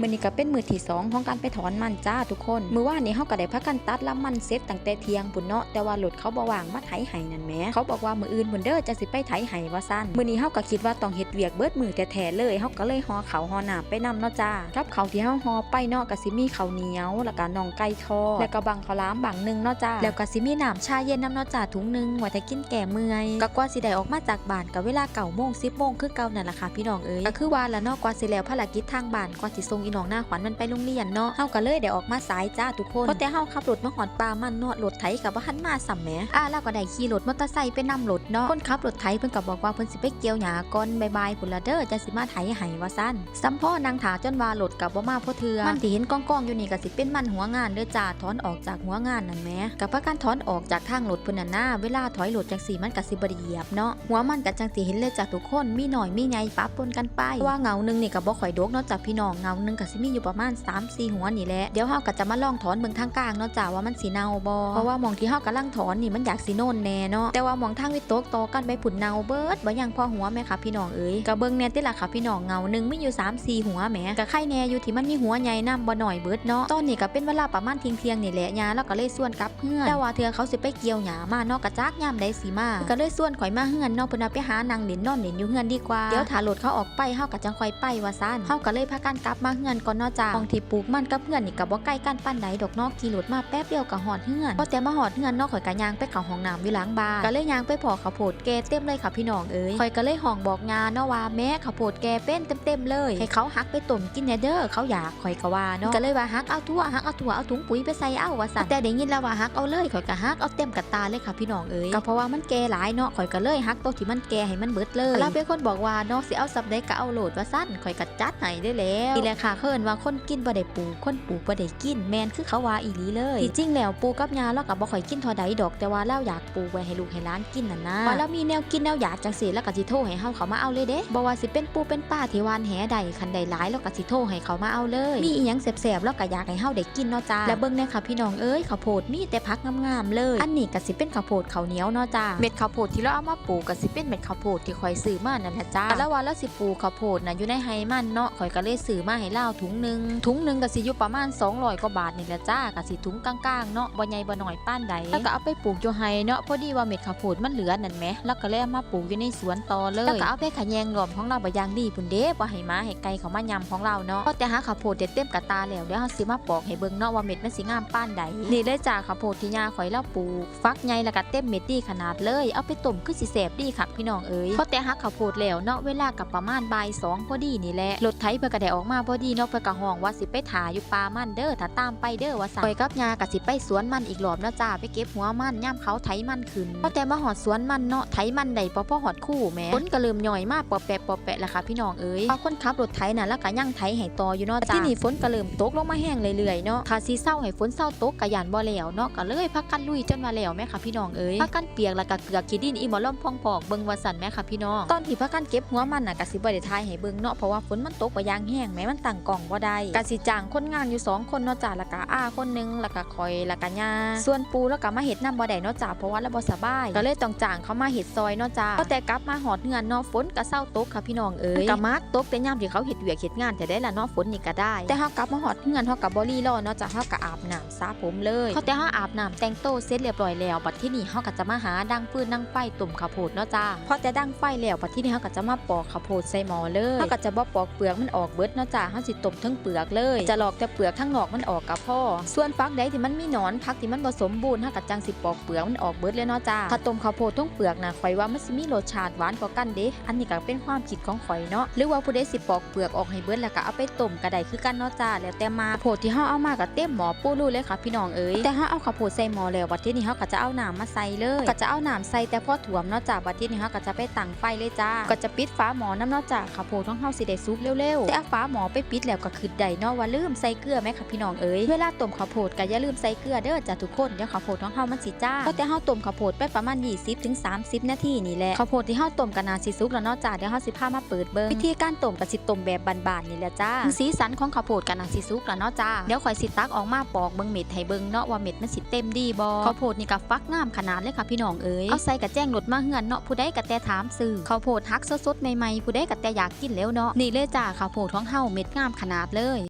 มื้อนี้ก็เป็นมือที่สองของการไปถอนมันจ้าทุกคน มือว่านนี้เฮาก็ได้พักกันตัดลำมันเสร็จตั้งแต่เที่ยงพุ่นเนาะแต่ว่ารถเขาบ่ว่างมาไถให้นั่นแหมเขาบอกว่ามืออื่นพุ่นเด้อจะสิไปไถให้ว่าซั่นมื้อนี้เฮาก็คิดว่าต้องเฮ็ดเวียกเบิดมือแท้ๆเลยเฮาก็เลยห่อข้าห่อน้ำไปนํเนาะจ้ากับเขาที่เฮาหอไปเนาะก็สิมีเขาเหนียวแล้วก็น่องไก่ทอดแล้วก็บังเขาวหลามบังหนึงเนาะจ้าแล้วก็สิมีน้ำชาเย็นน้ำเนาะจ้าถุงหนึงไว้ถ้ากินแก่เมื่อยก็กว่าสิได้ออกมาจากบ้านก็เวลาเก้าโมง10โมงคือเก่านั่นล่ะค่ะพี่น้องเอ้ยก็คือว่าแล้วเนาะกว่าสิแล้วภารกิจทางบ้านกว่าสิส่งอีน้องหน้าขวัญมันไปโรงเรียนเนาะเฮาก็เลยได้ออกมาสายจ้าทุกคนเพราะแต่เฮาขับรถมาหอดปลามันเนาะรถไถก็บ่ทันมาซ้ำแหมอ่าแล้วก็ได้ขี่รถมอเตอร์ไซค์ไปนํรถเนาะคนขับรถไถเพิ่นก็บอกว่าเพิ่นสิไปเกี่ยวหญ้าก่อนบ๊ายๆพุ่นละเด้อจะสิมาไถให้ว่าซั่นซ้ำพ่อนางถาจนว่ารถก็บ่มาพราะเทือมันที่เห็นกองๆอยู่นี่ก็สิเป็นมันหัวงานเด้อจ้าถอนออกจากหัวงานนั่นแหมกับพากันถอนออกจากทางรถเพิ่นน่ะนะเวลาถอยรถจังซี่มันก็สิบ่ได้เหยียบเนาะหัวมันก็จังสิเห็นเลยจ้าทุกคนมีหน่อยมีใหญ่ปะปนกันไปว่าเงานึงนี่ก็บ่ค่อยดกเนาะจ้าพี่น้องเงานึงก็สิมีอยู่ประมาณ3-4หัวนี่แหละ เดี๋ยวเฮาก็จะมาลองถอนเบิ่งทางกลางเนาะจ้าว่ามันสิเน่าบ่เพราะว่ามองที่เฮากำลังถอนนี่มันอยากสิโน่นแน่เนาะแต่ว่ามองทางวิตกตอกันไปผุนเน่าเบิดบ่ยังพอหัวแม่ค่ะพี่น้องเอ้ยก็เบิ่งแน่ติล่ะค่ะพี่น้องเงาหนึงมีอยู่3-4หัวแหมก็ไข่แน่อยู่ที่มันมีหัวใหญ่นำบ่หน่อยเบิดเนาะตอนนี้ก็เป็นเวลาประมาณเที่ยงๆนี่แหละยาแล้วก็เลยส่วนกลับเฮือนแต่ว่าเทื่อเขาสิไปเกี่ยวหญ้ามาเนาะกระจักยามใดสิมาก็เลยส่วนข่อยมาเฮือนเนาะเพิ่นว่าไปหานางเล่นนอนเล่นอยู่เฮือนดีกว่าเดี๋ยวถ้ารถเขาออกไปเฮาก็จังค่อยไปว่าซั่นเฮาก็เลยพากันกลับมาเฮือนก่อนเนาะจ้าของที่ปลูกมันกับเฮือนนี่ก็บ่ใกล้กันปานใดดอกนาะขี่รถมาแป๊บเดียวก็ฮอดเฮือนพอแต่มาฮอดเฮือนนาะข่อยก็ย่างไปเข้าห้องน้ำอยู่หลังบ้านก็เลยยางไปพอข้าวโพดแกเต็มเลยค่ะพี่น้องเอ้ยข่อยก็เลยห้องบอกงานเนาะว่าแม่ข้าวโพดแกเป็นเต็มๆเลย ให้เขาหักไปต้มกินแหน่เด้อเขาอยากข่อยก็ว่าเนาะก็เลยว่าหักเอาทั่วหักเอาทั่วเอาถุงปุ๋ยไปใส่เอาว่าซั่นแต่ได้ยินแล้วว่าหักเอาเลยข่อยก็หักเอาเต็มกระตาเลยค่ะพี่น้องเอ้ยก็เพราะว่ามันแก่หลายเนาะข่อยก็เลยหักตัวที่มันแกให้มันเบิดเลยแล้วเป็นคนบอกว่าเนาะสิเอาสับได้ก็เอาโหลดว่าซั่นข่อยก็จัดให้ได้แล้วนี่แหละค่ะเคิรนว่าคนกินบ่ได้ปูคนปูบ่ได้กินแมนคือเขาว่าอีหลีเลยที่จริงแล้วปูกับยาเราก็บ่ค่อยกินทอใดดอกแต่ว่าเราอยากปูไว้ให้ลูกให้หลานกินน่ะนะว่าเรามีแนวกินแนวอยากจังซี่แล้วก็สิโทรให้เฮาเขามาเอาเลยเด้บ่ว่าสิเป็นปูเป็นป้าที่วานแหใดคันใดหลายแล้วก็สิโทรให้เขามาเอาเลย มีอีหยังแซ่บๆแล้วก็อยากให้เฮาได้กินเนาะจ้าแล้วเบิ่งแน่ค่ะพี่น้องเอ้ยข้าวโพดมีแต่ผักงามๆเลย อันนี้ก็สิเป็นข้าวโพดข้าวเหนียวเนาะจ้าเม็ดข้าวโพดที่เราเอามาปลูกก็สิเป็นเม็ดข้าวโพดที่ข่อยซื้อมานั่นแหละจ้าแล้วว่าเราสิปลูกข้าวโพดน่ะอยู่ในไฮมันเนาะข่อยก็เลยซื้อมาให้เล่าถุงหนึ่งถุงหนึ่งก็สิอยู่ประมาณ200กว่าบาทนี่แหละจ้าก็สิถุงกลางๆเนาะบ่ใหญ่บ่น้อยป้านใดแล้วก็เอาไปปลูกอยู่ไฮเนาะพอดีว่าเม็ดข้าวโพดมันเหลือนั่นแหมแล้วก็เลยมาปลูกอยู่ในสวนต่อเลยแล้วก็เอาไปขะแยงรวมของเราบ่ยางดีพุ่นเด้บ่ให้หมาให้ไก่เขามายำของเราเนาะพอแต่หาข้าวโพดเด็ดเต็มกระตาแล้วเดี๋ยวเฮาสิมาปอกให้เบิ่งเนาะว่าเม็ดมันสิงามป้านใดนี่เลยจ้าข้าวโพดที่ย่าข่อยเล่าปลูกฟักใหญ่แล้วก็เต็มเม็ดดีขนาดเลยเอาไปต้มคือสิแซ่บดีคักพี่น้องเอ้ยพอแต่หาข้าวโพดแล้วเนาะเวลากับประมาณบ่ายสองพอดีนี่แหละรถไถเพิ่นก็ได้ออกมาพอดีนาะเพิ่นก็ห้องว่าสิไปถ่าอยู่ป่ามันเด้อถ้าตามไปเด้อว่าซั่นข่อยกับยาก็สิไปสวนมันอีกรอบเนาะจ้าไปเก็บหัวมันย่ามเขาไถมันขึ้นพอแต่มาหอดสวนมันเนาะไถมันได้พอพอหอดคู่แหม่ฝนก็เริ่มย่อยมาปอแปะปอแปะแล้วค่ะพี่น้องเอ้ยพอคนขับรถไถน่ะแล้วก็ยังไถให้ต่ออยู่เนาะจ้าที่นี่ฝนก็เริ่มตกลงมาแห้งเรื่อยๆเนาะถ้าสิเศร้าให้ฝนเศร้าตกก็ยานบ่แล้วเนาะก็เลยพักกันลุยจนว่าแล้วแม่ค่ะพี่น้องเอ้ยพักกันเปียกแล้วก็เกลือขี้ดินอีหมอล่อมพองพอกเบิ่งว่าสั่นแม่ค่ะพี่น้องตอนที่พักกันเก็บหัวมันน่ะก็สิบ่ได้ทายให้เบิ่งเนาะเพราะว่าฝนมันตกไปอย่างแห้งแม้มันตั้งกล่องบ่ได้ก็สิจ้างคนงานอยู่สองคนเนาะจ้าแล้วก็อาคนหนึงแล้วก็คอยแล้วก็ย่าส่วนปูแล้วก็มาเฮ็ดน้ำบ่ได้เนาะจ้าเพราะว่าเราบ่สบาย ก็เลยต้องจ้างเขามาเฮ็ดซอยเนาะจ้าพอแต่กลับมาหอดเงินเนาะฝนก็เศร้าตกค่ะพี่น้องเอ้ยก็มักตกแต่ยามที่เขาเฮ็ดเวียกเฮ็ดงานแต่ได้ละเนาะฝนนี่ก็ได้ แต่เฮากลับมาหอดเงินเฮาก็บ่รีรอเนาะจ้าเฮาก็อาบน้ำสระผมเลยพอแต่เฮาอาบน้ำแต่งโตเสร็จเรียบร้อยแล้วบัดที่นี่เฮาก็จะมาหาดังฟืนดังไฟตุ่มข้าวโพดเนาะจ้าพอแต่ดังไฟแล้วบัดที่นี่เฮาก็จะมาปอกข้าวโพดใส่หม้อเลยเฮาก็จะบ่ปอกเปลือกมันออกเบิดเนาะจ้าเฮาสิต้มทั้งเปลือกเลย จะหลอกแต่เปลือกทั้งนอกมันออกกับพ่อ ส่วนฟักใดที่มันมีหนอนพักที่มันบ่สมบูรณ์เฮาก็จังสิปอกเปลือกมันออกเบิดเลยเนาะจ้าถ้าต้มข้าวโพดทั้งเปลือกนะข่อยว่ามันสิมีรสชาติหวานกว่ากันเด้อันนี้ก็เป็นความคิดของข่อยเนาะหรือว่าผู้ใดสิปอกเปลือกออกให้เบิดแล้วก็เอาไปต้มก็ไดคือกันเนาะจ้าแล้วแต่มาข้าวโพดที่เฮาเอามาก็เต็มหม้อปูรูเลยค่ะพี่น้องเอ้ยแต่เฮาเอาข้าวโพดใส่หม้อแล้วบัดทีนี้เฮาก็จะเอาน้ำมาใส่เลยก็จะเอาน้ำใส่แต่พอถ่วมเนาะจ้าบัดทีนี้เฮาก็จะไปตั้งไฟเลยจ้าก็จะปิดฝาหมอน้ำเนาะจ้าข้าวโพดของเฮาสิได้สุกเร็วๆแต่เอาฝาหมอไปปิดิดแล้วก็คือได้เนาะว่าลืมใส่เกลือแม่ค่ะพี่น้องเอ้ยเวลาต้มข้าวโพดก็อย่าลืมใส่เกลือเด้อจ้าทุกคนเดี๋ยวข้าวโพดของเฮามันสิจ้าก็แต่เฮาต้มข้าวโพดไปประมาณ 20ถึง30 นาทีนี่แหละข้าวโพดที่เฮาต้มก็น่าสิสุกแล้วเนาะจ้าเดี๋ยวเฮาสิพามาเปิดเบิ่งวิธีการต้มก็สิต้มแบบบานๆนี่แหละจ้าสีสันของข้าวโพดก็น่าสิสุกแล้วเนาะจ้าเดี๋ยวข่อยสิตักออกมาปอกเบิ่งเม็ดให้เบิ่งเนาะว่าเม็ดมันสิเต็มดีบ่ข้าวโพดนี่ก็ฟักงามขนาดเลยค่ะพี่น้องเอ้ยเอาใส่กระแจ้งรถมาเฮือนเนาะผู้ใดก็แตถามซื้อข้าวโพดฮักสดๆใหม่ๆผู้ใดก็แตอยากกินแล้วเนาะนี่เลยจ้าข้าวโพดของเฮาเม็ดงาามขนาดเลย